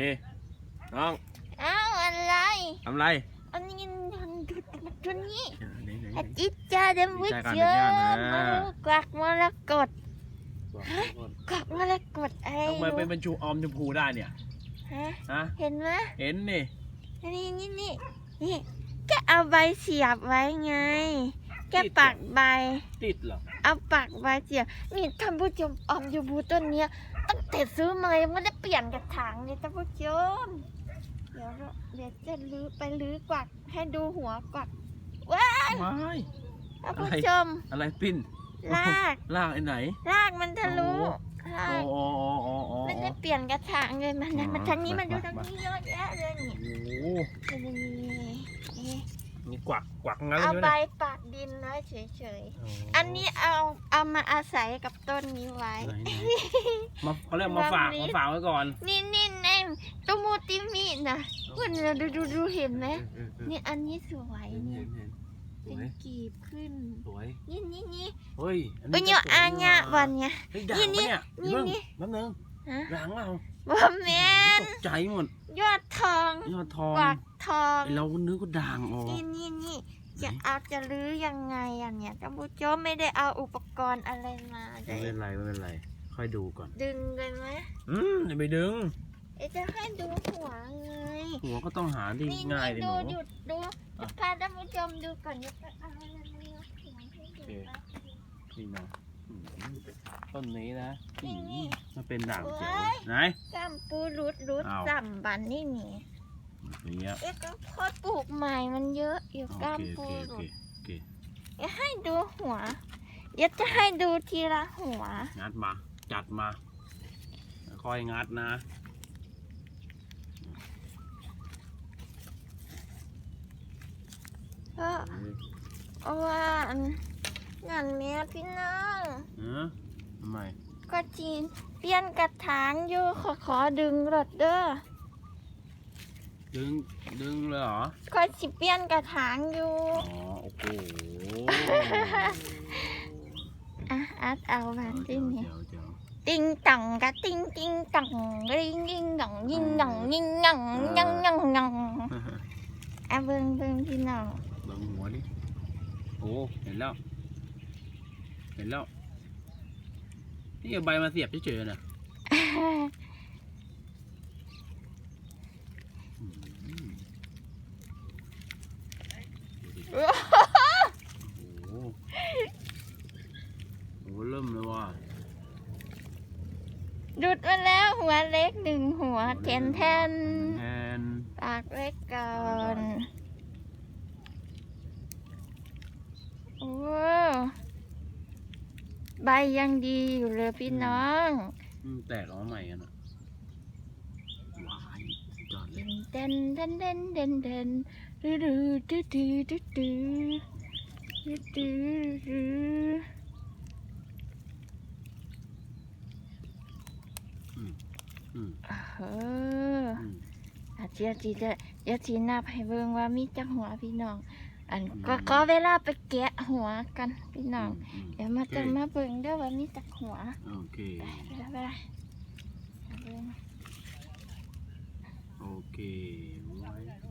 ดีน้องอ้าวอะไรทำไรอันนี้มันดูตัวนี้ไหนไหนไหนอาจิตจ้าเดมวิเชอร์มาลูกกวักมรกตบอกก่อนกวักมรกตอะไรทำไมเป็นเป็นชูออมชมพูได้เนี่ยฮะฮะเห็นไหมเห็นนี่นี่นี่นี่นี่ก็เอาใบเสียบไว้ไงแค่ปักใบ ติดเหรอ เอาปักใบเสียบนี่ท่านผู้ชมออมยูบูต้นเนี้ย ตั้งแต่ซื้อมายังไม่ได้เปลี่ยนกระถางเลยท่านผู้ชมเดี๋ยวเราเดี๋ยวจะลื้อไปลื้อกวักให้ดูหัวกวักว้าไม่ท่านผู้ชม อะไรปิ้นลาก ลากไอ้ไหนรากมันทะลุโอ้รากโอ้โอ้โอ้โอ้ไม่ได้เปลี่ยนกระถางเลยมันนะอ๋อมันทางนี้มันดูมาทางมานี้เยอะแยะเลยนี่โหนี่นี่นี่ นี่กวักกวักงั้นเอาเลยใบนะปักดินไว้เฉยๆ อันนี้เอาเอามาอาศัยกับต้นนี้ไว้ ไหนไหนมาเขาเรียกมาฝากวางนิดมาฝากไว้ก่อนนี่นี่เองตุมูติมีนะคุณดูดูดูเห็นไหมเออเออนี่อันนี้สวยเห็นเนี่เห็ยนเห็นสเป็วนยกีบขึ้น สวยนี่นี่นี่เฮ้ยเป็นโยอาญะบอลเนี่ย เฮ้ยด่างนี่ปะเนี่ยนี่เพิ่งนี่ แป๊บนึงฮะด่างเราบอมแมนตกใจหมดยอดทองยอดทอง กวัก ทองไอเรานึกว่าด่างอ๋อนี่นี่นี่จะเอาจะรื้อยังไงอะเนี่ยท่านผู้ชมไม่ได้เอาอุปกรณ์อะไรมาเลไม่ยเป็นไรไม่เป็นไร ค่อยดูก่อน ดึงเลยไหมอืมอย่าไปดึง เอ๊ะจะให้ดูหัวไงหัวก็ต้องหาที่นี่ง่ายดินี่หดูนู หยุดดูอะ พาท่านผู้ชมดูก่อนจะเอาอะไรมาหัวให้ดูโอเคนี่นะอืมต้นนี้นะนี่นี่มันเป็นด่างเขียวโอ้ยไหนกัมปูรุดรุดอ้าว สัมบันนี่นี่ อย่างเงี้ยเอ๊ะก็พอปลูกใหม่มันเยอะอยู่โอกัมเคโอปูเคโอรุเคดโอเคเอ๊ะให้ดูหัวเดี๋ยวจะให้ดูทีละหัว งัดมา จัดมา ค่อยงัดนะก็เอาว่าอันนั่นแม่พี่น้องเออทำไมก็จีนเปลี่ยนกระถางอยู่ขอขอดึงรถเด้อ ดึง ดึงเลยเหรอ ก็สิเปลี่ยนกระถางอยู่ อ๋อ โอ้โหอะอัดเอาแบบที่นี่เดี๋ยวเดี๋ยวติงตังกะติงติงตังริงยิงดองยิงดองยิงยังยังยังยังอะเบิ่งเบิ่งพี่น้องเบิ่งหัวดิ โอ้เห็นแล้ว เห็นแล้ว นี่เอาใบมาเสียบเฉยๆนะอืมดูดิ โอ้โอ้โหโอ้โหเริ่มเลยว่ะดุดมาแล้วหัวเล็กหนึ่งหัวแทนแทนแทนปากเล็กก่อนโอ้ใบยังดีอยู่เลยพี่น้อง อืมแตกออกมาใหม่กันอะว้ายสุดยอด เดนเดนเดนเดนเดนดื้อดื้อดื้อดื้อดื้อดื้อดื้อดื้ออืมเอออาจียจีจะเดี๋ยวจีนับให้เบิ่งว่ามีจักหัวพี่น้อง อันอืมก็เวลาไปแกะหัวกันพี่น้อง เดี๋ยวมาจะมาเบิ่งเด้อว่ามีจักหัว โอเคไปไปไปไปเบิ่ง Okay. Right.